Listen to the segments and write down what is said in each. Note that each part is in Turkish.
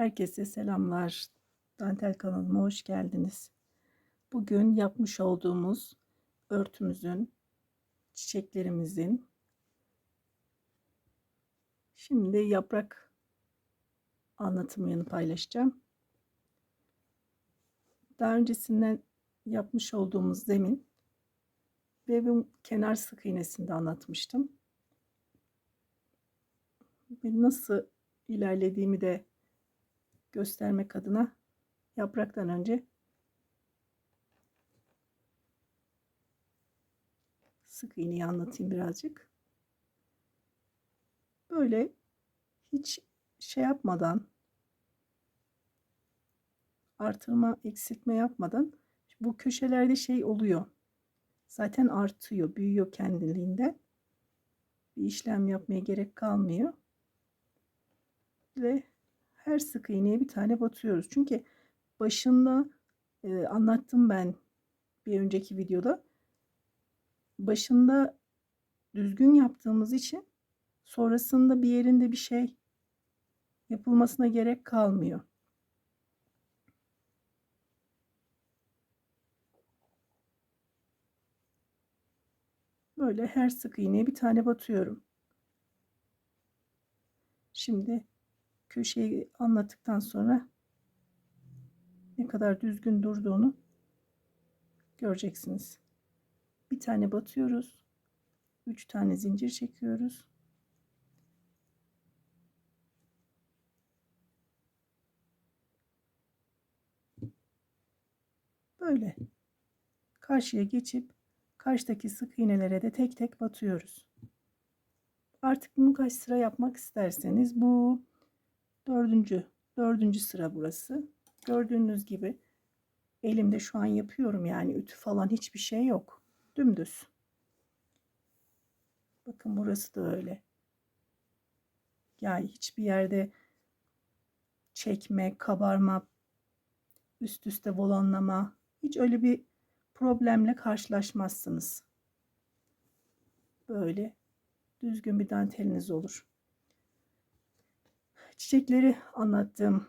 Herkese selamlar. Dantel kanalıma hoş geldiniz. Bugün yapmış olduğumuz örtümüzün, çiçeklerimizin şimdi yaprak anlatımını paylaşacağım. Daha öncesinden yapmış olduğumuz zemin ve kenar sık iğnesinde anlatmıştım. Ve nasıl ilerlediğimi de göstermek adına yapraktan önce sık iğneyi anlatayım birazcık. Böyle hiç şey yapmadan artırma eksiltme yapmadan bu köşelerde şey oluyor. Zaten artıyor, büyüyor kendiliğinden. Bir işlem yapmaya gerek kalmıyor. Ve her sık iğneye bir tane batıyoruz. Çünkü başında e, anlattım ben bir önceki videoda. Başında düzgün yaptığımız için sonrasında bir yerinde bir şey yapılmasına gerek kalmıyor. Böyle her sık iğneye bir tane batıyorum. Şimdi köşeyi anlattıktan sonra ne kadar düzgün durduğunu göreceksiniz. Bir tane batıyoruz. Üç tane zincir çekiyoruz. Böyle karşıya geçip karşıdaki sık iğnelere de tek tek batıyoruz. Artık bunu kaç sıra yapmak isterseniz bu dördüncü dördüncü sıra burası. Gördüğünüz gibi elimde şu an yapıyorum yani ütü falan hiçbir şey yok. Dümdüz. Bakın burası da öyle. Yani hiçbir yerde çekme, kabarma, üst üste volanlama hiç öyle bir problemle karşılaşmazsınız. Böyle düzgün bir danteliniz olur. Çiçekleri anlattığım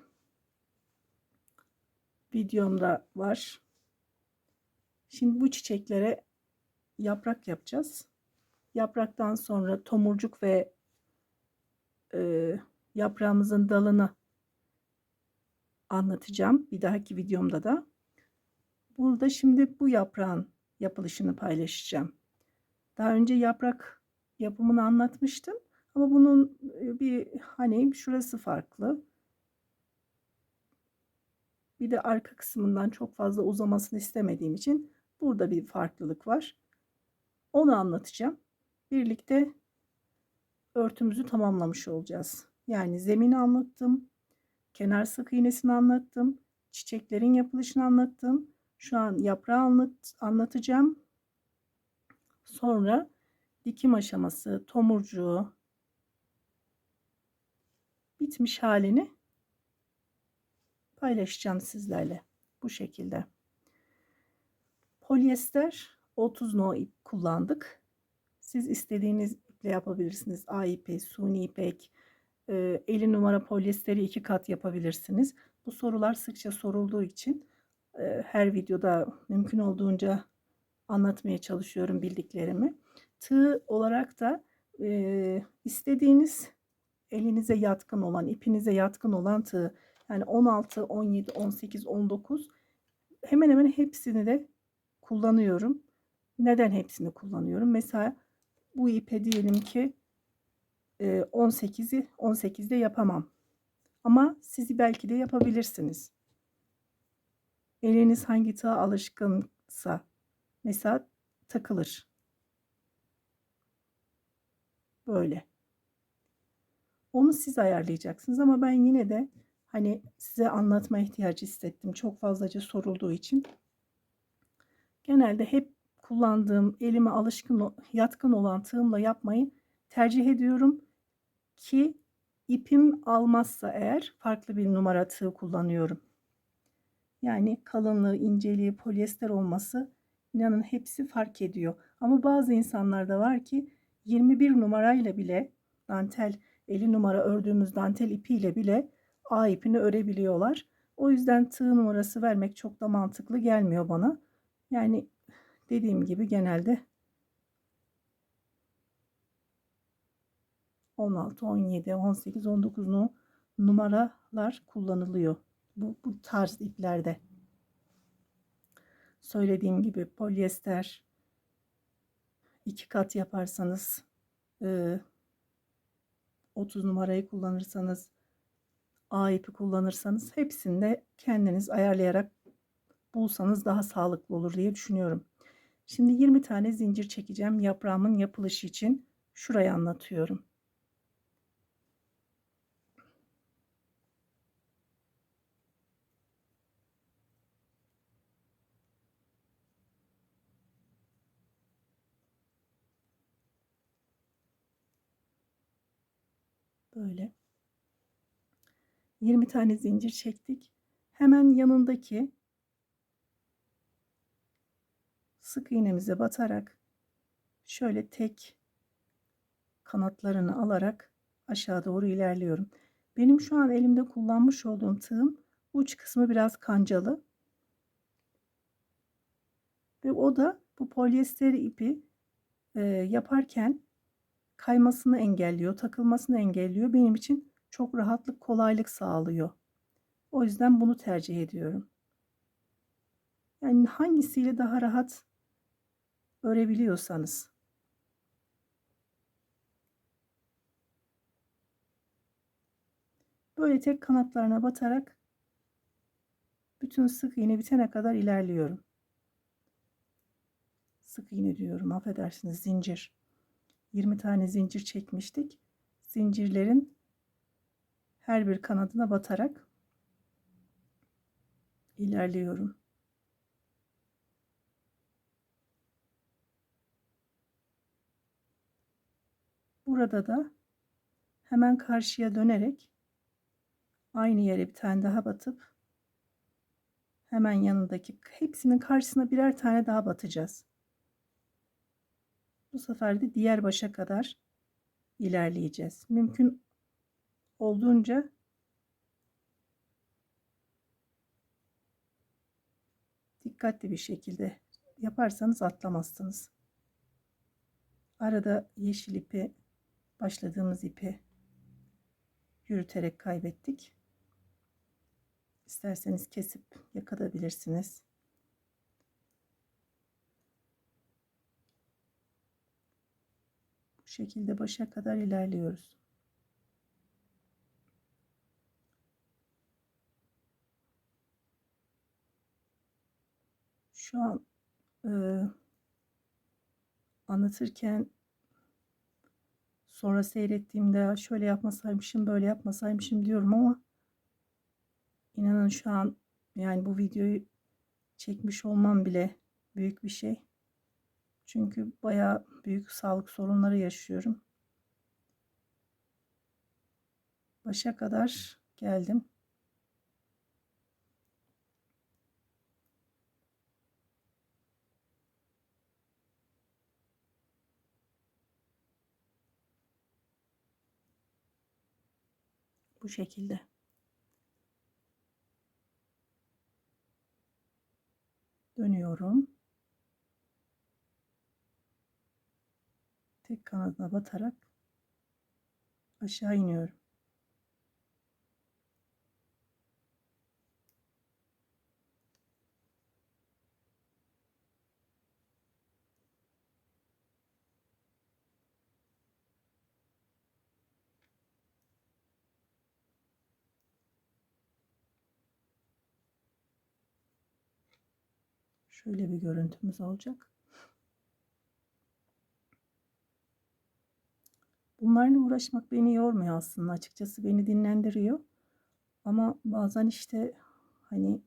videomda var. Şimdi bu çiçeklere yaprak yapacağız. Yapraktan sonra tomurcuk ve e, yaprağımızın dalını anlatacağım. Bir dahaki videomda da. Burada şimdi bu yaprağın yapılışını paylaşacağım. Daha önce yaprak yapımını anlatmıştım. Ama bunun bir hani şurası farklı. Bir de arka kısmından çok fazla uzamasını istemediğim için burada bir farklılık var. Onu anlatacağım. Birlikte örtümüzü tamamlamış olacağız. Yani zemini anlattım. Kenar sık iğnesini anlattım. Çiçeklerin yapılışını anlattım. Şu an yaprağı anlat, anlatacağım. Sonra dikim aşaması, tomurcuğu, bitmiş halini paylaşacağım sizlerle bu şekilde. Polyester 30 no ip kullandık. Siz istediğiniz iple yapabilirsiniz. A ipi, suni ipek, e, 50 numara polyesteri iki kat yapabilirsiniz. Bu sorular sıkça sorulduğu için e, her videoda mümkün olduğunca anlatmaya çalışıyorum bildiklerimi. Tığ olarak da e, istediğiniz elinize yatkın olan, ipinize yatkın olan tığ yani 16, 17, 18, 19 hemen hemen hepsini de kullanıyorum. Neden hepsini kullanıyorum? Mesela bu ipe diyelim ki 18'i e, 18'de yapamam. Ama sizi belki de yapabilirsiniz. Eliniz hangi tığa alışkınsa mesela takılır. Böyle. Onu siz ayarlayacaksınız ama ben yine de hani size anlatma ihtiyacı hissettim. Çok fazlaca sorulduğu için. Genelde hep kullandığım elime alışkın yatkın olan tığımla yapmayı tercih ediyorum ki ipim almazsa eğer farklı bir numara tığ kullanıyorum. Yani kalınlığı, inceliği, polyester olması inanın hepsi fark ediyor. Ama bazı insanlarda var ki 21 numarayla bile dantel 50 numara ördüğümüz dantel ipiyle bile A ipini örebiliyorlar. O yüzden tığ numarası vermek çok da mantıklı gelmiyor bana. Yani dediğim gibi genelde 16, 17, 18, 19 nu- numaralar kullanılıyor. Bu, bu tarz iplerde. Söylediğim gibi polyester iki kat yaparsanız e, 30 numarayı kullanırsanız A ipi kullanırsanız hepsinde kendiniz ayarlayarak bulsanız daha sağlıklı olur diye düşünüyorum. Şimdi 20 tane zincir çekeceğim yaprağımın yapılışı için. Şurayı anlatıyorum. Böyle. 20 tane zincir çektik. Hemen yanındaki sık iğnemize batarak şöyle tek kanatlarını alarak aşağı doğru ilerliyorum. Benim şu an elimde kullanmış olduğum tığım uç kısmı biraz kancalı. Ve o da bu polyester ipi e, yaparken kaymasını engelliyor, takılmasını engelliyor. Benim için çok rahatlık, kolaylık sağlıyor. O yüzden bunu tercih ediyorum. Yani hangisiyle daha rahat örebiliyorsanız. Böyle tek kanatlarına batarak bütün sık iğne bitene kadar ilerliyorum. Sık iğne diyorum affedersiniz zincir. 20 tane zincir çekmiştik. Zincirlerin her bir kanadına batarak ilerliyorum. Burada da hemen karşıya dönerek aynı yere bir tane daha batıp hemen yanındaki hepsinin karşısına birer tane daha batacağız. Bu sefer de diğer başa kadar ilerleyeceğiz. Mümkün olduğunca dikkatli bir şekilde yaparsanız atlamazsınız. Arada yeşil ipi başladığımız ipi yürüterek kaybettik. İsterseniz kesip yakabilirsiniz. Bu şekilde başa kadar ilerliyoruz. Şu an e, anlatırken sonra seyrettiğimde şöyle yapmasaymışım böyle yapmasaymışım diyorum ama inanın şu an yani bu videoyu çekmiş olmam bile büyük bir şey. Çünkü baya büyük sağlık sorunları yaşıyorum. Başa kadar geldim. Bu şekilde. Dönüyorum. Tek kanadına batarak aşağı iniyorum. Şöyle bir görüntümüz olacak. Bunlarla uğraşmak beni yormuyor aslında açıkçası beni dinlendiriyor. Ama bazen işte hani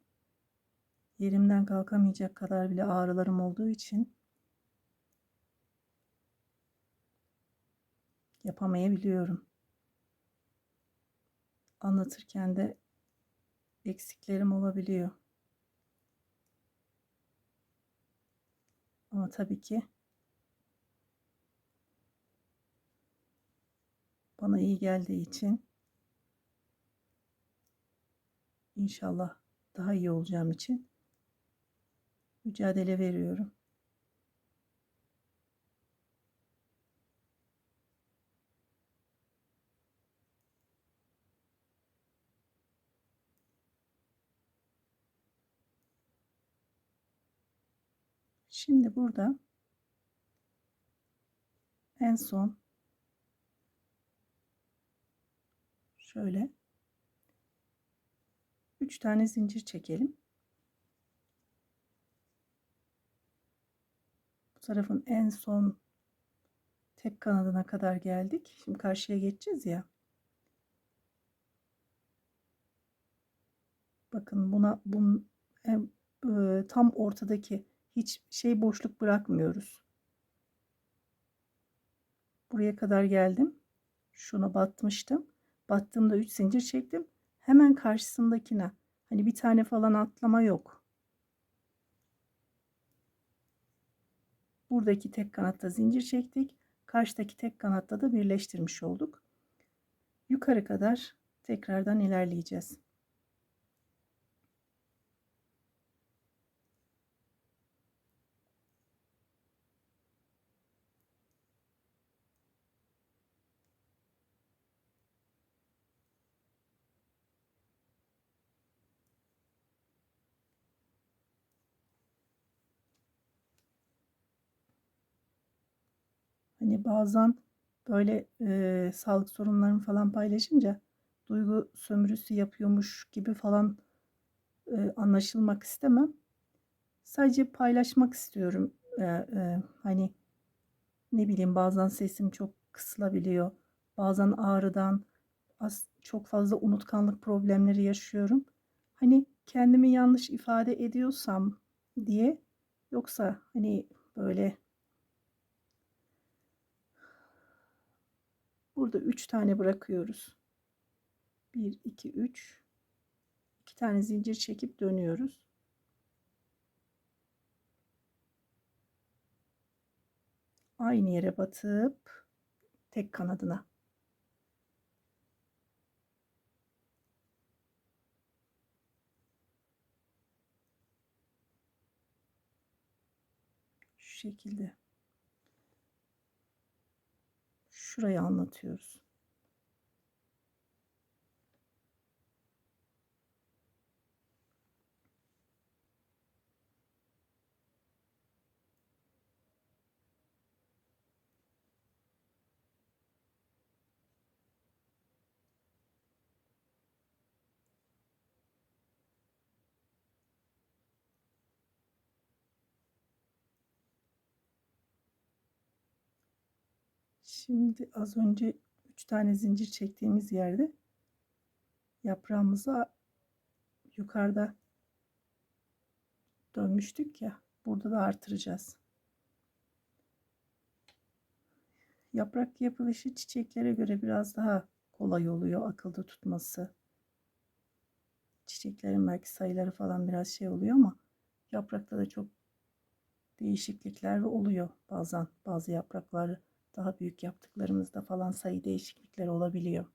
yerimden kalkamayacak kadar bile ağrılarım olduğu için yapamayabiliyorum. Anlatırken de eksiklerim olabiliyor. Ama tabii ki bana iyi geldiği için İnşallah daha iyi olacağım için mücadele veriyorum. Şimdi burada en son şöyle 3 tane zincir çekelim. Bu tarafın en son tek kanadına kadar geldik. Şimdi karşıya geçeceğiz ya. Bakın buna bunun e, tam ortadaki hiç şey boşluk bırakmıyoruz. Buraya kadar geldim. Şuna batmıştım. Battığımda 3 zincir çektim. Hemen karşısındakine hani bir tane falan atlama yok. Buradaki tek kanatta zincir çektik. Karşıdaki tek kanatta da birleştirmiş olduk. Yukarı kadar tekrardan ilerleyeceğiz. Hani bazen böyle e, sağlık sorunlarını falan paylaşınca duygu sömürüsü yapıyormuş gibi falan e, anlaşılmak istemem. Sadece paylaşmak istiyorum. E, e, hani ne bileyim bazen sesim çok kısılabiliyor. Bazen ağrıdan az, çok fazla unutkanlık problemleri yaşıyorum. Hani kendimi yanlış ifade ediyorsam diye yoksa hani böyle Burada 3 tane bırakıyoruz. 1, 2, 3. 2 tane zincir çekip dönüyoruz. Aynı yere batıp tek kanadına. Şu şekilde. Şurayı anlatıyoruz. Şimdi az önce 3 tane zincir çektiğimiz yerde yaprağımızı yukarıda dönmüştük ya. Burada da artıracağız. Yaprak yapılışı çiçeklere göre biraz daha kolay oluyor akılda tutması. Çiçeklerin belki sayıları falan biraz şey oluyor ama yaprakta da çok değişiklikler oluyor bazen bazı yaprakları daha büyük yaptıklarımızda falan sayı değişiklikleri olabiliyor.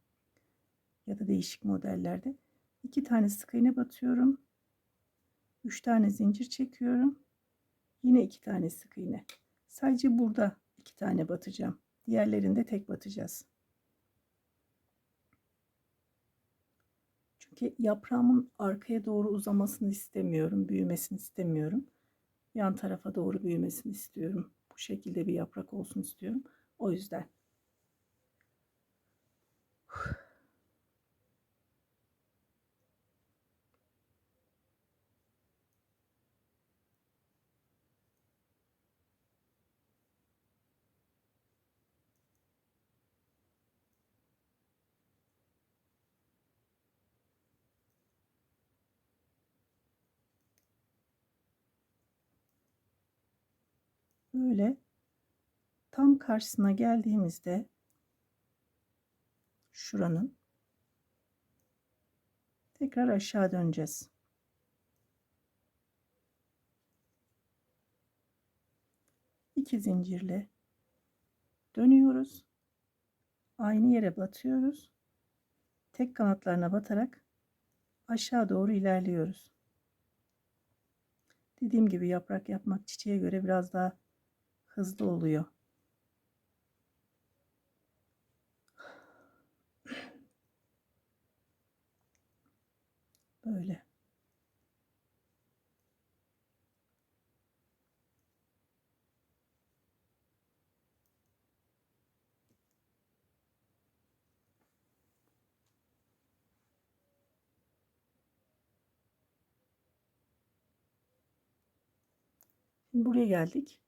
Ya da değişik modellerde. iki tane sık iğne batıyorum. Üç tane zincir çekiyorum. Yine iki tane sık iğne. Sadece burada iki tane batacağım. Diğerlerinde tek batacağız. Çünkü yaprağımın arkaya doğru uzamasını istemiyorum. Büyümesini istemiyorum. Yan tarafa doğru büyümesini istiyorum. Bu şekilde bir yaprak olsun istiyorum. O yüzden. Böyle tam karşısına geldiğimizde şuranın tekrar aşağı döneceğiz. İki zincirle dönüyoruz. Aynı yere batıyoruz. Tek kanatlarına batarak aşağı doğru ilerliyoruz. Dediğim gibi yaprak yapmak çiçeğe göre biraz daha hızlı oluyor. Şimdi buraya geldik.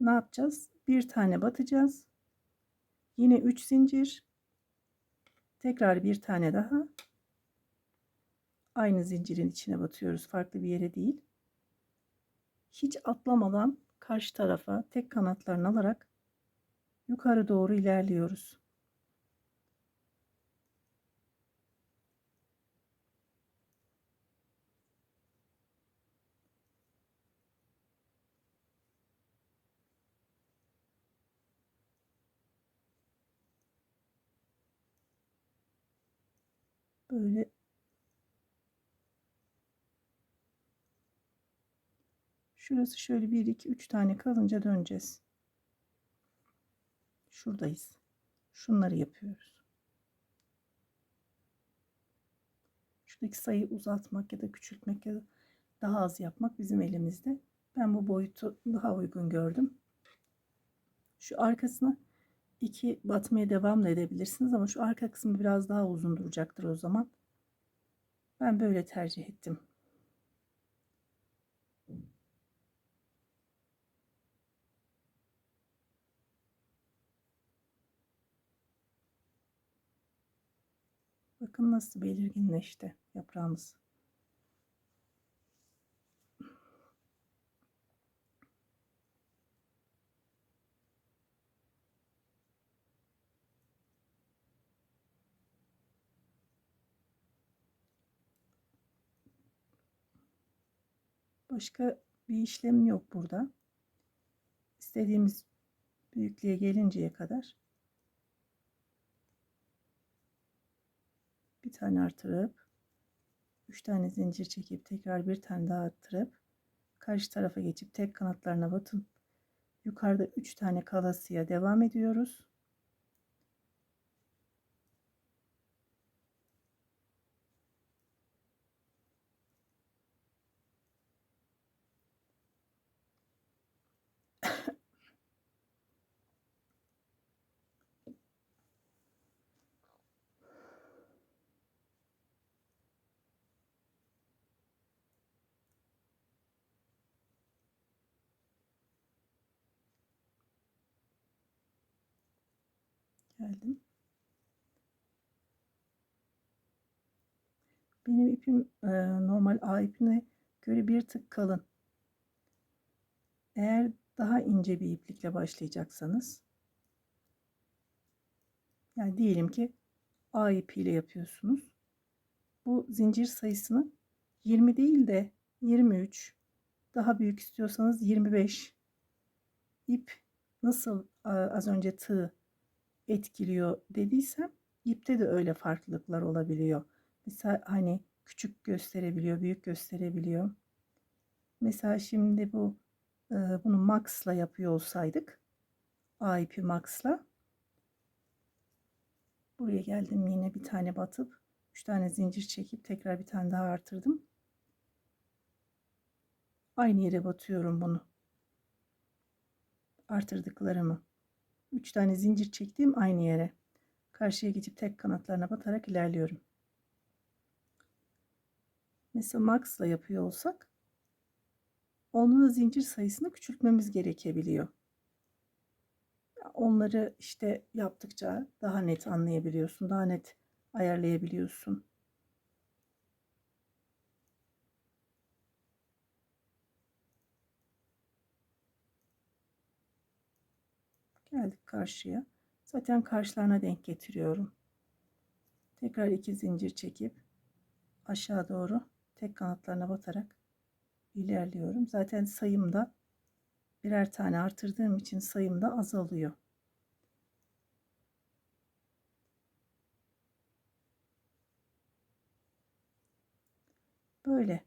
Ne yapacağız? Bir tane batacağız. Yine 3 zincir. Tekrar bir tane daha. Aynı zincirin içine batıyoruz. Farklı bir yere değil. Hiç atlamadan karşı tarafa tek kanatlarını alarak yukarı doğru ilerliyoruz. Böyle Şurası şöyle 1 2 3 tane kalınca döneceğiz. Şuradayız. Şunları yapıyoruz. Şuradaki sayıyı uzatmak ya da küçültmek ya da daha az yapmak bizim elimizde. Ben bu boyutu daha uygun gördüm. Şu arkasına iki batmaya devam da edebilirsiniz ama şu arka kısmı biraz daha uzun duracaktır o zaman. Ben böyle tercih ettim. Bakın nasıl belirginleşti yaprağımız. Başka bir işlem yok burada. İstediğimiz büyüklüğe gelinceye kadar bir tane artırıp 3 tane zincir çekip tekrar bir tane daha arttırıp karşı tarafa geçip tek kanatlarına batın. Yukarıda 3 tane kalasıya devam ediyoruz. Geldim. Benim ipim e, normal A ipine göre bir tık kalın. Eğer daha ince bir iplikle başlayacaksanız yani diyelim ki A ipiyle yapıyorsunuz. Bu zincir sayısını 20 değil de 23 daha büyük istiyorsanız 25 ip nasıl az önce tığ etkiliyor dediysem ipte de öyle farklılıklar olabiliyor. Mesela hani küçük gösterebiliyor, büyük gösterebiliyor. Mesela şimdi bu e, bunu max'la yapıyor olsaydık A ipi max'la buraya geldim yine bir tane batıp 3 tane zincir çekip tekrar bir tane daha artırdım. Aynı yere batıyorum bunu. Artırdıklarımı. 3 tane zincir çektiğim aynı yere. Karşıya geçip tek kanatlarına batarak ilerliyorum. Mesela max'la yapıyor olsak onu da zincir sayısını küçültmemiz gerekebiliyor. Onları işte yaptıkça daha net anlayabiliyorsun, daha net ayarlayabiliyorsun. Geldik karşıya. Zaten karşılarına denk getiriyorum. Tekrar iki zincir çekip aşağı doğru tek kanatlarına batarak ilerliyorum. Zaten sayımda birer tane artırdığım için sayım da azalıyor. Böyle.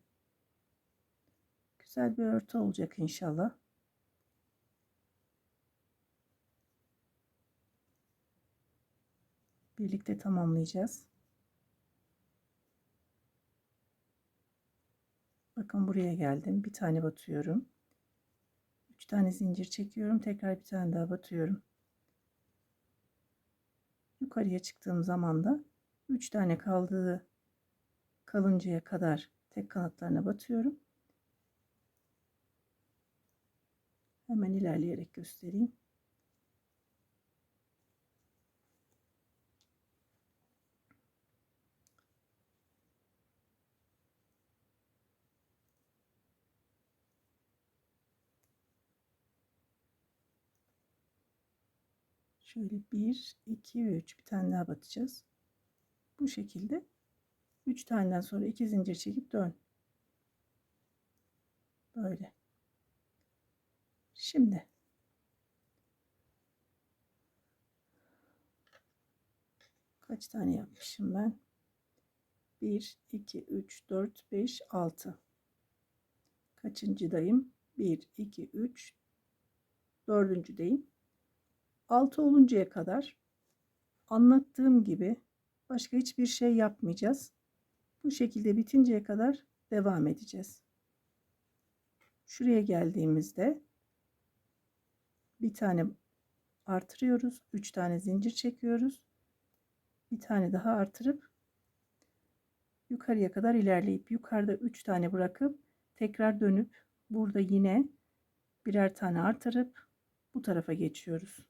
Güzel bir örtü olacak inşallah. Birlikte tamamlayacağız. Bakın buraya geldim. Bir tane batıyorum. 3 tane zincir çekiyorum. Tekrar bir tane daha batıyorum. Yukarıya çıktığım zaman da 3 tane kaldığı kalıncaya kadar tek kanatlarına batıyorum. Hemen ilerleyerek göstereyim. Şöyle 1, 2, 3 bir tane daha batacağız. Bu şekilde 3 taneden sonra 2 zincir çekip dön. Böyle. Şimdi kaç tane yapmışım ben? 1, 2, 3, 4, 5, 6. Kaçıncıdayım? 1, 2, 3, dördüncüdeyim. 6 oluncaya kadar anlattığım gibi başka hiçbir şey yapmayacağız. Bu şekilde bitinceye kadar devam edeceğiz. Şuraya geldiğimizde bir tane artırıyoruz. 3 tane zincir çekiyoruz. Bir tane daha artırıp yukarıya kadar ilerleyip yukarıda 3 tane bırakıp tekrar dönüp burada yine birer tane artırıp bu tarafa geçiyoruz.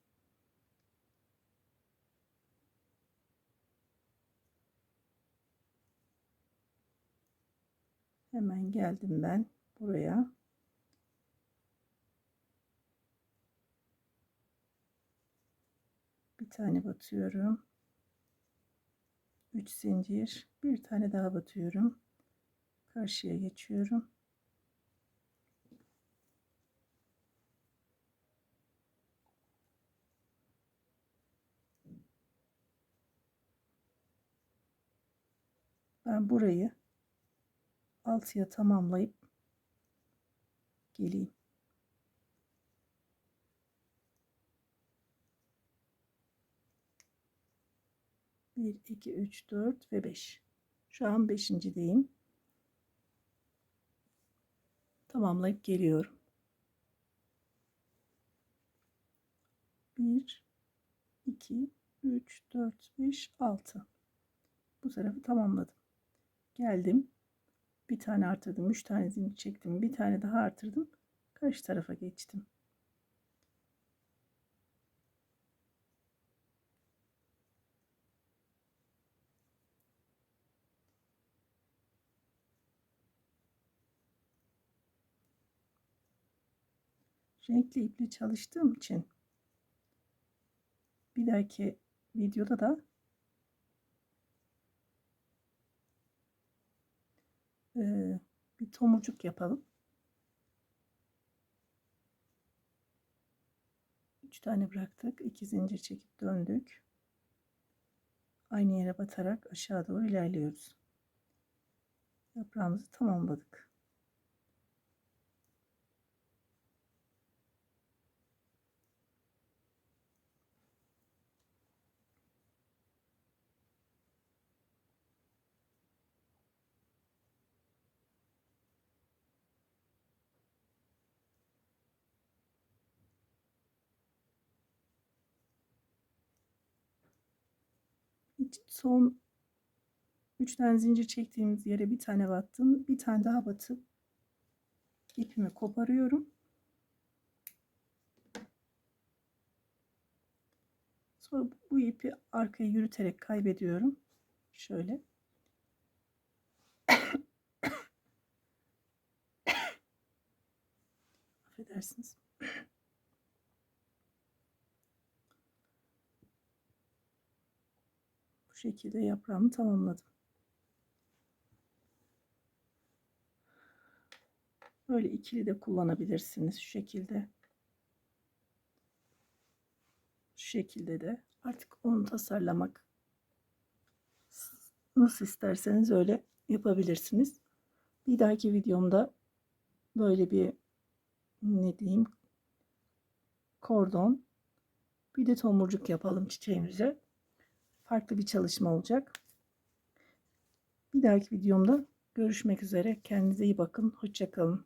Hemen geldim ben buraya. Bir tane batıyorum. 3 zincir, bir tane daha batıyorum. Karşıya geçiyorum. Ben burayı altıya tamamlayıp geleyim. Bir, iki, üç, dört ve beş. Şu an beşincideyim. Tamamlayıp geliyorum. Bir, iki, üç, dört, beş, altı. Bu tarafı tamamladım. Geldim bir tane artırdım. Üç tane zincir çektim. Bir tane daha artırdım. Karşı tarafa geçtim. Renkli iple çalıştığım için bir dahaki videoda da Ee, bir tomurcuk yapalım. 3 tane bıraktık. 2 zincir çekip döndük. Aynı yere batarak aşağı doğru ilerliyoruz. Yaprağımızı tamamladık. Son 3 tane zincir çektiğimiz yere bir tane battım. Bir tane daha batıp ipimi koparıyorum. Sonra bu ipi arkaya yürüterek kaybediyorum. Şöyle. Affedersiniz. Şekilde yaprağımı tamamladım. Böyle ikili de kullanabilirsiniz şu şekilde. Şu şekilde de artık onu tasarlamak nasıl isterseniz öyle yapabilirsiniz. Bir dahaki videomda böyle bir ne diyeyim kordon bir de tomurcuk yapalım çiçeğimize. Farklı bir çalışma olacak. Bir dahaki videomda görüşmek üzere. Kendinize iyi bakın. Hoşçakalın.